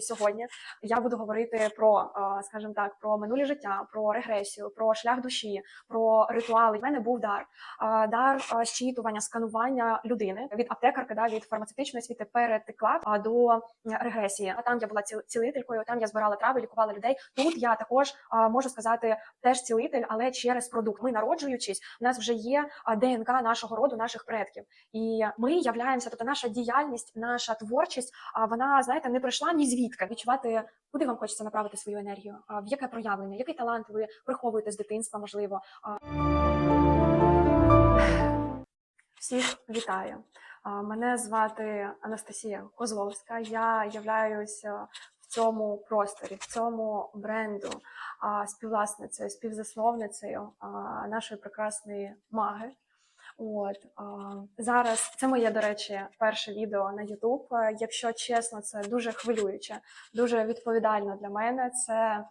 Сьогодні я буду говорити про, е, скажімо так, про минулі життя, про регресію, про шлях душі, про ритуали. У мене був дар, дар е, щитування, сканування людини від аптекарки, да, від фармацевтичної освіти перетекла до регресії. А там я була цілителькою, там я збирала трави, лікувала людей. Тут я також можу сказати теж цілитель, але через продукт. Ми народжуючись, у нас вже є ДНК нашого роду, наших предків, і ми являємося. Тобто наша діяльність, наша творчість, вона знаєте, не прийшла ні звідки. Відчувати, куди вам хочеться направити свою енергію, в яке проявлення, який талант ви приховуєте з дитинства, можливо. Всіх вітаю. Мене звати Анастасія Козловська. Я являюся в цьому просторі, в цьому бренду співвласницею, співзасновницею нашої прекрасної маги. От а, зараз це моє, до речі, перше відео на. Е, Якщо чесно, це дуже хвилююче, дуже відповідально для мене. Це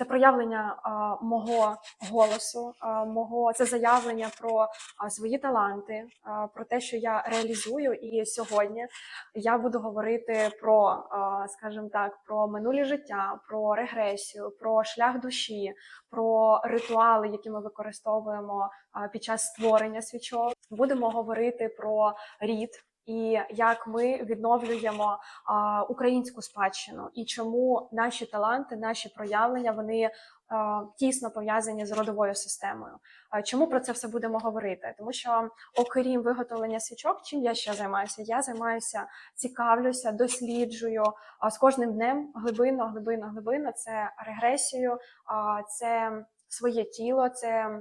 це проявлення а, мого голосу, а, мого це заявлення про а, свої таланти, а, про те, що я реалізую. І сьогодні я буду говорити про, а, скажімо так, про минулі життя, про регресію, про шлях душі, про ритуали, які ми використовуємо а, під час створення свічок. Будемо говорити про рід. І як ми відновлюємо а, українську спадщину, і чому наші таланти, наші проявлення вони а, тісно пов'язані з родовою системою. А чому про це все будемо говорити? Тому що, окрім виготовлення свічок, чим я ще займаюся? Я займаюся, цікавлюся, досліджую а, з кожним днем глибинно, глибинно, глибинно. Це регресію, а, це своє тіло, це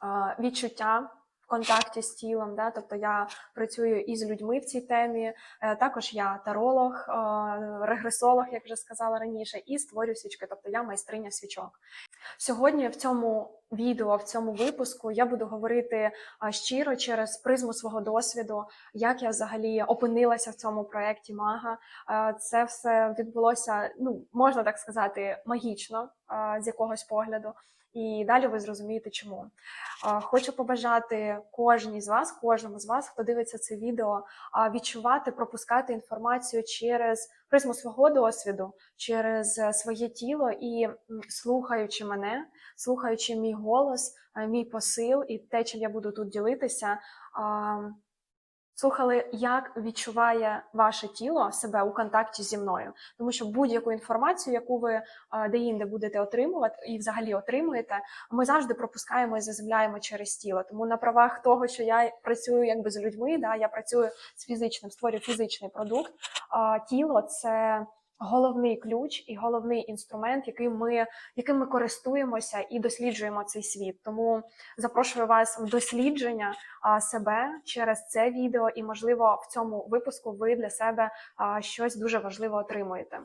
а, відчуття. Контакті з тілом, да, тобто я працюю із людьми в цій темі. Е, Також я таролог, е, регресолог, як вже сказала раніше, і створюю свічки, тобто я майстриня свічок. Сьогодні в цьому відео, в цьому випуску я буду говорити щиро через призму свого досвіду, як я взагалі опинилася в цьому проєкті Мага. Е, Це все відбулося, ну можна так сказати, магічно з якогось погляду. І далі ви зрозумієте, чому. Хочу побажати кожній з вас, кожному з вас, хто дивиться це відео, відчувати, пропускати інформацію через призму свого досвіду, через е, своє тіло і слухаючи мене, слухаючи мій голос, е, мій посил і те, чим я буду тут ділитися. Слухали, як відчуває ваше тіло себе у контакті зі мною, тому що будь-яку інформацію, яку ви деінде будете отримувати і взагалі отримуєте, ми завжди пропускаємо і заземляємо через тіло. Тому на правах того, що я працюю якби з людьми, да, я працюю з фізичним, створюю фізичний продукт. Тіло це головний ключ і головний інструмент, яким ми, яким ми користуємося і досліджуємо цей світ. Тому запрошую вас в дослідження себе через це відео, і можливо в цьому випуску ви для себе щось дуже важливе отримуєте.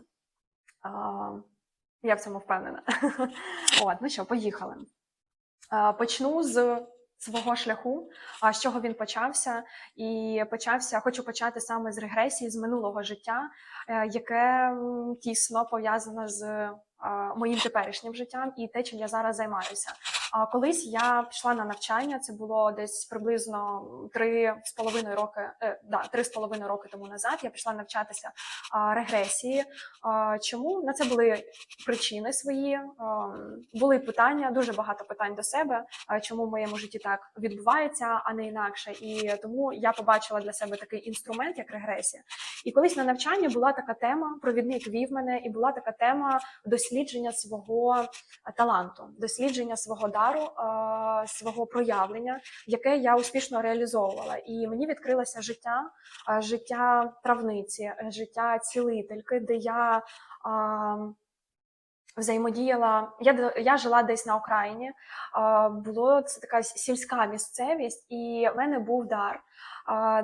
Я в цьому впевнена. От, ну що, поїхали. Почну з свого шляху, а з чого він почався. І почався, хочу почати саме з регресії, з минулого життя, е, яке тісно пов'язане з моїм теперішнім життям і те, чим я зараз займаюся. А колись я пішла на навчання, це було десь приблизно три з половиною роки, е, да, три з половиною роки тому назад. Я пішла навчатися регресії. Чому на це були причини свої? Були питання, дуже багато питань до себе, чому в моєму житті так відбувається, а не інакше. І тому я побачила для себе такий інструмент, як регресія. І колись на навчанні була така тема, провідник вів мене, і була така тема дослідження свого таланту, дослідження свого дару, а, свого проявлення, яке я успішно реалізовувала. І мені відкрилося життя, а, життя травниці, життя цілительки, де я. Взаємодіяла, я я жила десь на Україні. Було це така сільська місцевість, і в мене був дар.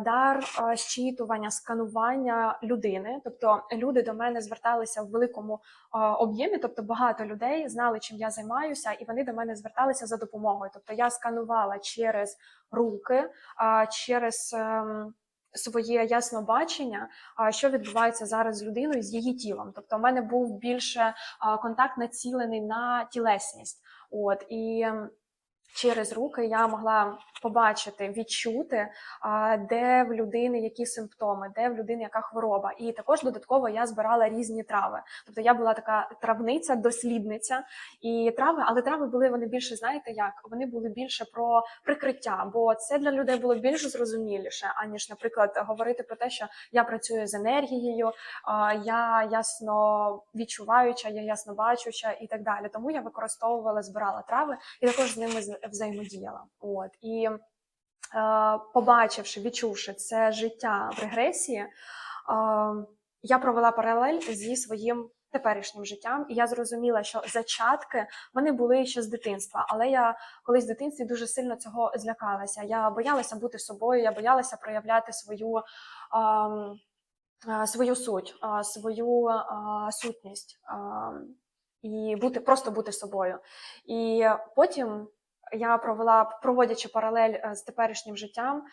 Дар щитування, сканування людини. Тобто люди до мене зверталися в великому об'ємі, тобто багато людей знали, чим я займаюся, і вони до мене зверталися за допомогою. Тобто я сканувала через руки, через. Своє яснобачення, а, що відбувається зараз з людиною, з її тілом. Тобто, в мене був більше контакт націлений на тілесність. От і через руки я могла побачити, відчути, де в людини які симптоми, де в людини яка хвороба. І також додатково я збирала різні трави. Тобто я була така травниця, дослідниця і трави, але трави були вони більше, знаєте як? Вони були більше про прикриття, бо це для людей було більш зрозуміліше, аніж, наприклад, говорити про те, що я працюю з енергією, я ясно відчуваюча, я ясно бачуча і так далі. Тому я використовувала, збирала трави і також з ними взаємодіяла. От і е, побачивши, відчувши це життя в регресії, е, я провела паралель зі своїм теперішнім життям, і я зрозуміла, що зачатки вони були ще з дитинства, але я колись в дитинстві дуже сильно цього злякалася. Я боялася бути собою, я боялася проявляти свою. ем, е, Свою суть, е, свою е, сутність ем, і бути просто бути собою. І потім я провела, проводячи паралель е, з теперішнім життям.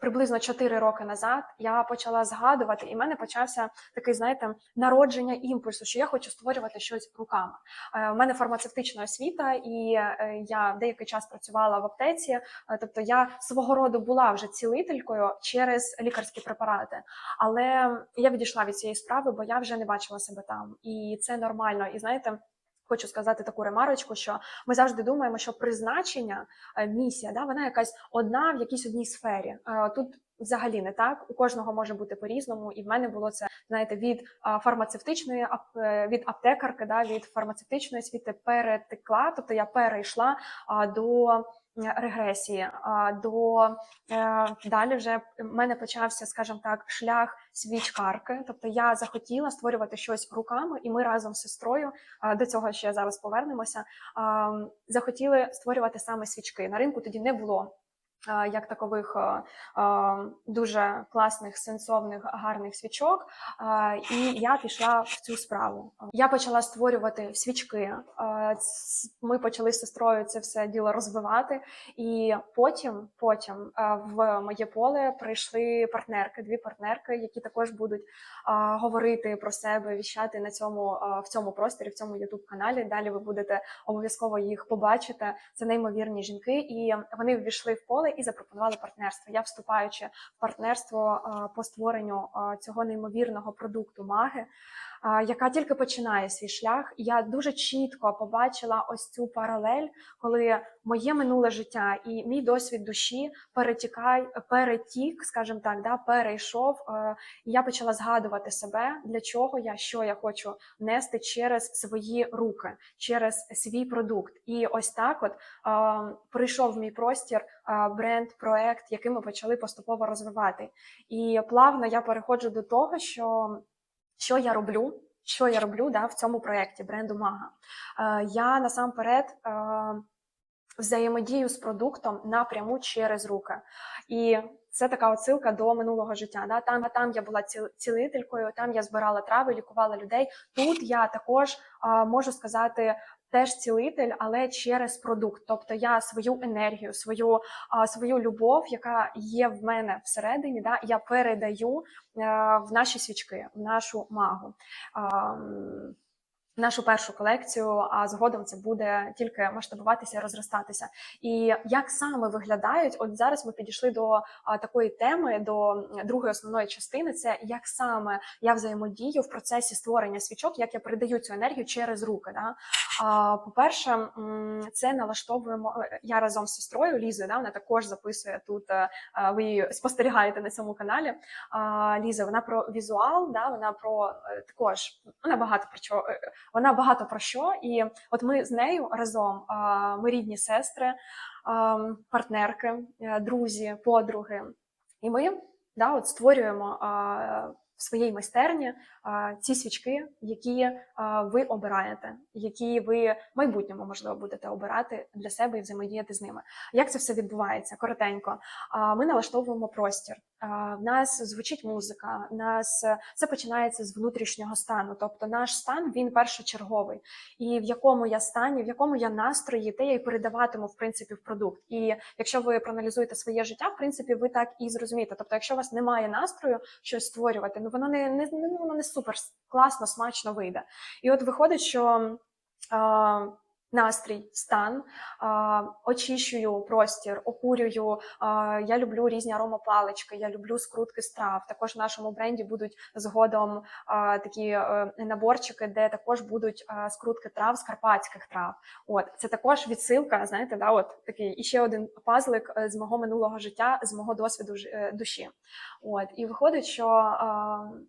Приблизно 4 роки назад я почала згадувати, і в мене почався такий, знаєте, народження імпульсу, що я хочу створювати щось руками. Е, У мене фармацевтична освіта, і е, я деякий час працювала в аптеці. е, Тобто я свого роду була вже цілителькою через лікарські препарати. Але я відійшла від цієї справи, бо я вже не бачила себе там, і це нормально. І знаєте. Хочу сказати таку ремарочку, що ми завжди думаємо, що призначення, е, місія, да, вона якась одна в якійсь одній сфері. Е, Тут взагалі не так. У кожного може бути по-різному, і в мене було це знаєте від фармацевтичної е, від аптекарки, да, від фармацевтичної освіти перетекла, тобто я перейшла до регресії, до е, далі вже в мене почався, скажімо так, шлях свічкарки. Тобто я захотіла створювати щось руками, і ми разом з сестрою до цього ще зараз повернемося. Захотіли створювати саме свічки. На ринку тоді не було. А, Як такових а, а, дуже класних, сенсовних, гарних свічок, і я пішла в цю справу. Я почала створювати свічки. Ми почали з сестрою це все діло розвивати, і потім, потім в моє поле прийшли партнерки, дві партнерки, які також будуть говорити про себе, віщати на цьому в цьому просторі, в цьому youtube каналі. Далі ви будете обов'язково їх побачити. Це неймовірні жінки, і вони ввійшли в поле і запропонували партнерство. Я вступаючи в партнерство по створенню цього неймовірного продукту маги. Яка тільки починає свій шлях, я дуже чітко побачила ось цю паралель, коли моє минуле життя і мій досвід душі перетікай, перетік, скажімо так, да, перейшов. е, і я почала згадувати себе, для чого я, що я хочу нести через свої руки, через свій продукт. І ось так, от е, прийшов в мій простір е, бренд, проект, який ми почали поступово розвивати. І плавно я переходжу до того, що, що я роблю. Що я роблю да, в цьому проєкті бренду Мага? Е, я насамперед е, взаємодію з продуктом напряму через руки. І це така отсилка до минулого життя. Да? Там, там я була ціл- цілителькою, там я збирала трави, лікувала людей. Тут я також а, можу сказати. Теж цілитель, але через продукт. Тобто я свою енергію, свою, свою любов, яка є в мене всередині, да, я передаю е, в наші свічки, в нашу магу. Нашу першу колекцію, а згодом це буде тільки масштабуватися розростатися. І як саме виглядають, от зараз ми підійшли до такої теми, до другої основної частини. Це як саме я взаємодію в процесі створення свічок, як я передаю цю енергію через руки. Да? По-перше, це налаштовуємо е, я разом з сестрою Лізою. Да? Вона також записує тут. е, е, Ви її спостерігаєте на цьому каналі. Ліза, вона про візуал, да? вона про також вона багато про чого. Вона багато про що, і от ми з нею разом, ми рідні сестри, партнерки, е, друзі, подруги, і ми да, от створюємо в своїй майстерні ці свічки, які ви обираєте, які ви в майбутньому можливо будете обирати для себе і взаємодіяти з ними. Як це все відбувається? Коротенько, ми налаштовуємо простір. В нас звучить музика, в нас е, це починається з внутрішнього стану. Тобто наш стан він першочерговий. І в якому я стані, в якому я настрої, те я й передаватиму в принципі в продукт. І якщо ви проаналізуєте своє життя, в принципі, ви так і зрозумієте. Тобто, якщо у вас немає настрою щось створювати, ну воно не, не, не воно не супер класно, смачно вийде. І от виходить, що. Настрій, стан, очищую простір, окурюю. Я люблю різні аромапалички, я люблю скрутки страв. Також в нашому бренді будуть згодом такі е, наборчики, де також будуть скрутки трав з карпатських трав. От це також відсилка, знаєте, да, от такий і ще один пазлик е, з мого минулого життя, з мого досвіду е, душі. От і виходить, що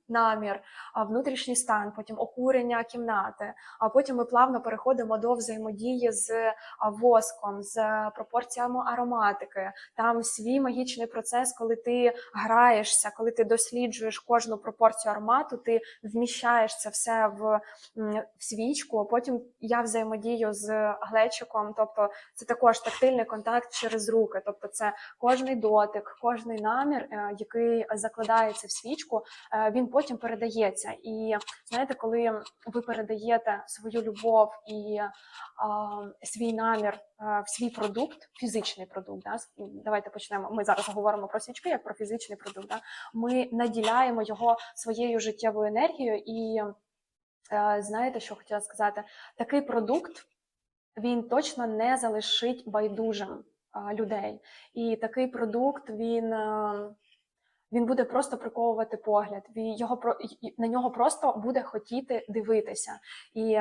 намір, внутрішній стан, потім окурення кімнати. А потім ми плавно переходимо до взаємодії з воском, з пропорціями ароматики. Там свій магічний процес, коли ти граєшся, коли ти досліджуєш кожну пропорцію аромату, ти вміщаєш це все в, в свічку. а Потім я взаємодію з глечиком, тобто це також тактильний контакт через руки. Тобто, це кожний дотик, кожний намір, е, який закладається в свічку, е, він потім передається. І знаєте, коли ви передаєте свою любов і свій намір в свій продукт, фізичний продукт, да? давайте почнемо. Ми зараз говоримо про свічки як про фізичний продукт. Да? Ми наділяємо його своєю життєвою енергією, і е, знаєте, що хотіла сказати? Такий продукт він точно не залишить байдужим людей. І такий продукт він. е, він буде просто приковувати погляд. Його на нього просто буде хотіти дивитися. І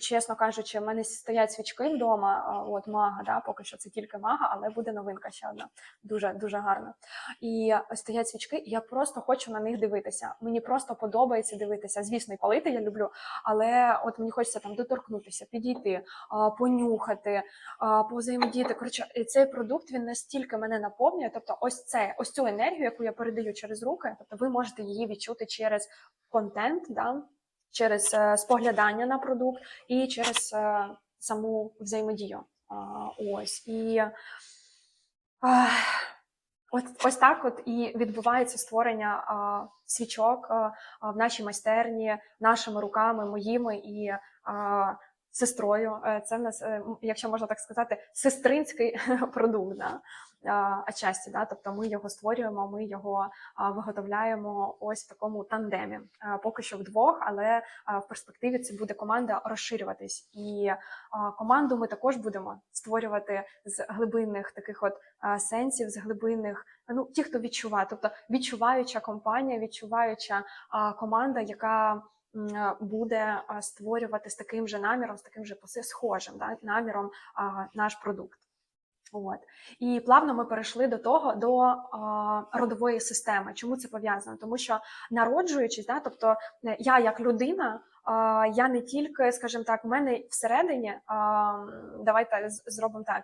чесно кажучи, в мене стоять свічки вдома. От мага, да, поки що це тільки мага, але буде новинка ще одна. Дуже дуже гарна. І стоять свічки, я просто хочу на них дивитися. Мені просто подобається дивитися. Звісно, і палити я люблю, але от мені хочеться там доторкнутися, підійти, понюхати, повзаємодіяти. Коротше, цей продукт він настільки мене наповнює. Тобто, ось це, ось цю енергію, яку я передаю через руки. Тобто, ви можете її відчути через контент, да? Через е, споглядання на продукт і через е, саму взаємодію. Ось і. От ось так, от і відбувається створення свічок в нашій майстерні нашими руками, моїми і сестрою. Е, Це в нас, е, якщо можна так сказати, сестринський продукт. Да? А, Отчасті, да? тобто ми його створюємо, ми його виготовляємо ось в такому тандемі. Поки що вдвох, але в перспективі це буде команда розширюватись. І команду ми також будемо створювати з глибинних таких от сенсів, з глибинних, ну ті, хто відчуває, тобто відчуваюча компанія, відчуваюча команда, яка буде створювати з таким же наміром, з таким же поси- схожим да, наміром наш продукт. От і плавно ми перейшли до того до а, родової системи. Чому це пов'язано? Тому що народжуючись, да, тобто е, я як людина, я не тільки, скажімо так, в мене всередині, давайте зробимо так.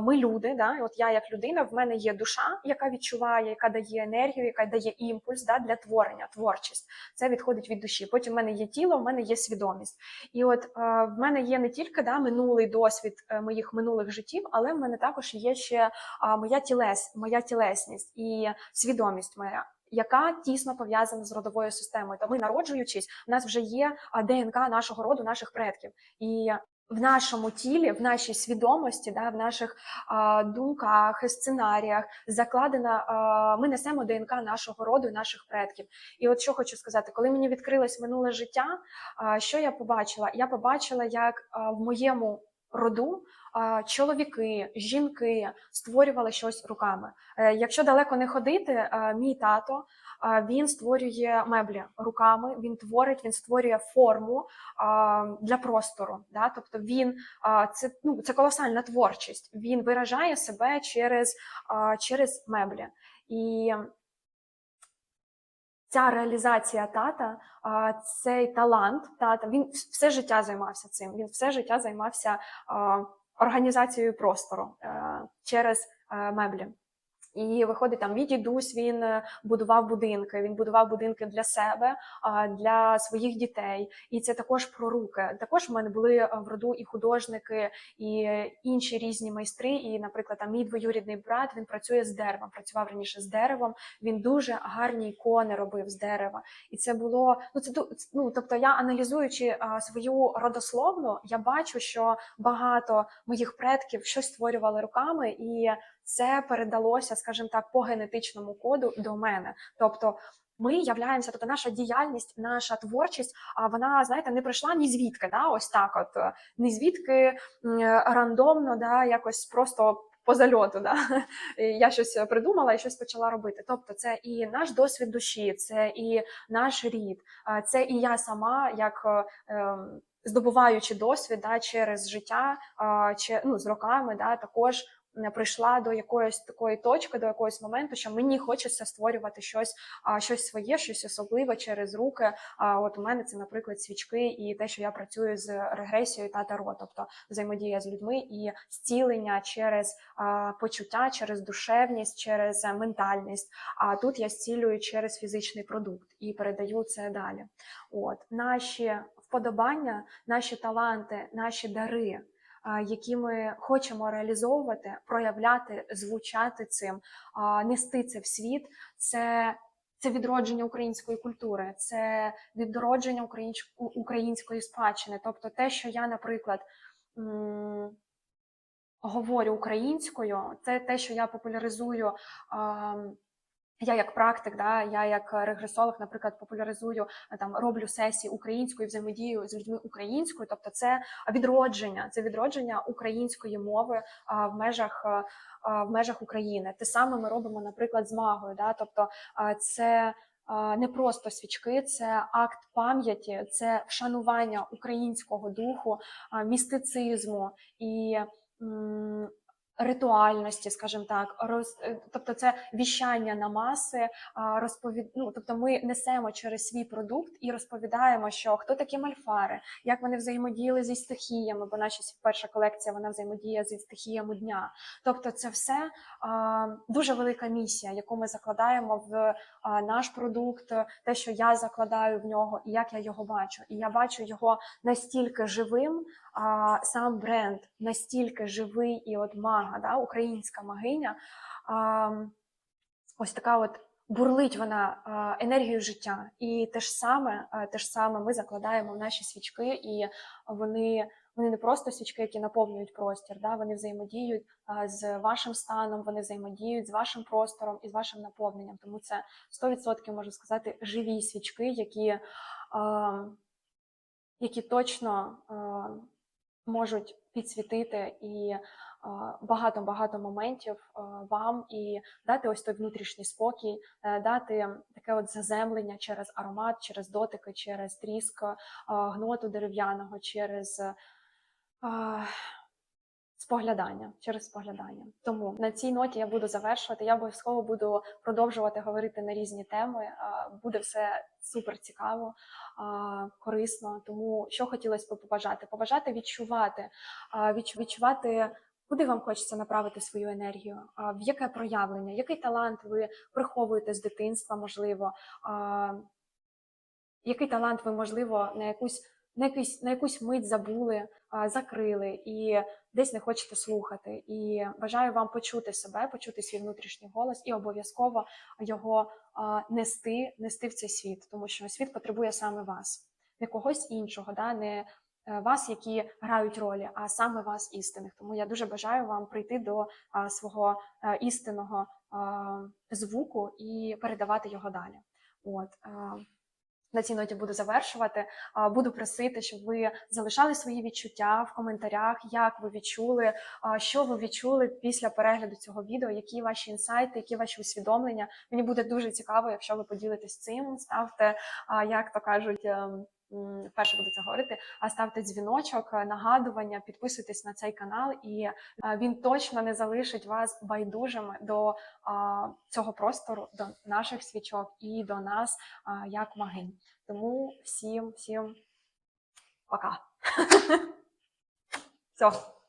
Ми люди, да, от я як людина, в мене є душа, яка відчуває, яка дає енергію, яка дає імпульс да, для творення, творчість. Це відходить від душі. Потім в мене є тіло, в мене є свідомість. І от в мене є не тільки да, минулий досвід е, моїх минулих життів, але в мене також є ще моя тілес, моя тілесність і свідомість моя. Яка тісно пов'язана з родовою системою, то ми народжуючись, у нас вже є ДНК нашого роду, наших предків, і в нашому тілі, в нашій свідомості, да, в наших а, думках, сценаріях закладена. А, ми несемо ДНК нашого роду і наших предків. І от що хочу сказати, коли мені відкрилось минуле життя, а, що я побачила? Я побачила, як а, в моєму роду чоловіки, жінки створювали щось руками. Е, Якщо далеко не ходити, мій тато він створює меблі руками, він творить, він створює форму для простору. Да? Тобто він це ну це колосальна творчість. Він виражає себе через, через меблі. І ця реалізація тата, цей талант тата, він все життя займався цим. Він все життя займався організацією простору е, через е, меблі. І виходить там мій дідусь, він е, будував будинки. Він будував будинки для себе, для своїх дітей. І це також про руки. Також в мене були е, в роду і художники, і інші різні майстри. І, наприклад, там мій двоюрідний брат він працює з деревом, працював раніше з деревом. Він дуже гарні ікони робив з дерева. І це було ну це ну, тобто, я аналізуючи свою родословну, я бачу, що багато моїх предків щось створювали руками, і це передалося, скажімо так, по генетичному коду до мене. Тобто ми являємося, тобто наша діяльність, наша творчість, а вона, знаєте, не прийшла ні звідки, да, ось так, от е, ні звідки е, рандомно, да, якось просто по зальоту. Да. Я щось придумала і щось почала робити. Тобто, це і наш досвід душі, це і наш рід, це і я сама, як е, здобуваючи досвід да, через життя, чи ну з роками, да, також прийшла до якоїсь такої точки, до якогось моменту, що мені хочеться створювати щось, а, щось своє, щось особливе через руки. А от у мене це, наприклад, свічки і те, що я працюю з регресією та таро, тобто взаємодія з людьми і зцілення через почуття, через душевність, через е, ментальність. А тут я зцілюю через фізичний продукт і передаю це далі. От наші вподобання, наші таланти, наші дари. Які ми хочемо реалізовувати, проявляти, звучати цим, нести це в світ, це це відродження української культури, це відродження українсь- української спадщини. Тобто, те, що я, наприклад, говорю українською, це те, що я популяризую. Я як практик, да, я як регресолог, наприклад, популяризую а, там роблю сесії українською, взаємодію з людьми українською. Тобто, це відродження, це відродження української мови а, в межах а, в межах України. Те саме ми робимо, наприклад, з магою. Да? Тобто, а, це не просто свічки, це акт пам'яті, це вшанування українського духу, містицизму і. Ритуальності, скажімо так, роз, е, тобто це віщання на маси, розповід... ну, тобто ми несемо через свій продукт і розповідаємо, що хто такі мальфари, як вони взаємодіяли зі стихіями, бо наша перша колекція вона взаємодіє зі стихіями дня. Тобто, це все а, дуже велика місія, яку ми закладаємо в а, наш продукт, те, що я закладаю в нього, і як я його бачу. І я бачу його настільки живим, а, сам бренд настільки живий і от да, українська магиня. Ось така от бурлить вона а, енергією життя. І те ж саме, те ж саме ми закладаємо в наші свічки, і вони. Вони не просто свічки, які наповнюють простір, да, вони взаємодіють з вашим станом, вони взаємодіють з вашим простором і з вашим наповненням. Тому це 100% можу сказати живі свічки, які, які точно можуть підсвітити і багато-багато моментів вам і дати ось той внутрішній спокій, е, дати таке от заземлення через аромат, через дотики, через тріск гноту дерев'яного, через споглядання, через споглядання. Тому на цій ноті я буду завершувати. Я обов'язково буду продовжувати говорити на різні теми. Буде все супер цікаво, корисно. Тому що хотілося б побажати? Побажати відчувати, відчувати. Куди вам хочеться направити свою енергію? В яке проявлення? Який талант ви приховуєте з дитинства, можливо? Який талант ви, можливо, на якусь на якусь, на якусь мить забули, закрили і десь не хочете слухати. І бажаю вам почути себе, почути свій внутрішній голос і обов'язково його нести, нести в цей світ, тому що світ потребує саме вас, не когось іншого, да, не е, вас, які грають ролі, а саме вас істинних. Тому я дуже бажаю вам прийти до свого е, істинного звуку і передавати його далі. От. На цій ноті буду завершувати. Буду просити, щоб ви залишали свої відчуття в коментарях, як ви відчули, що ви відчули після перегляду цього відео, які ваші інсайти, які ваші усвідомлення. Мені буде дуже цікаво, якщо ви поділитесь цим. Ставте, як то кажуть. М, Вперше буду це говорити, а ставте дзвіночок, е, нагадування, підписуйтесь на цей канал, і е, він точно не залишить вас байдужими до цього простору, до наших свічок і до нас як магинь. Тому всім, всім пока. Все.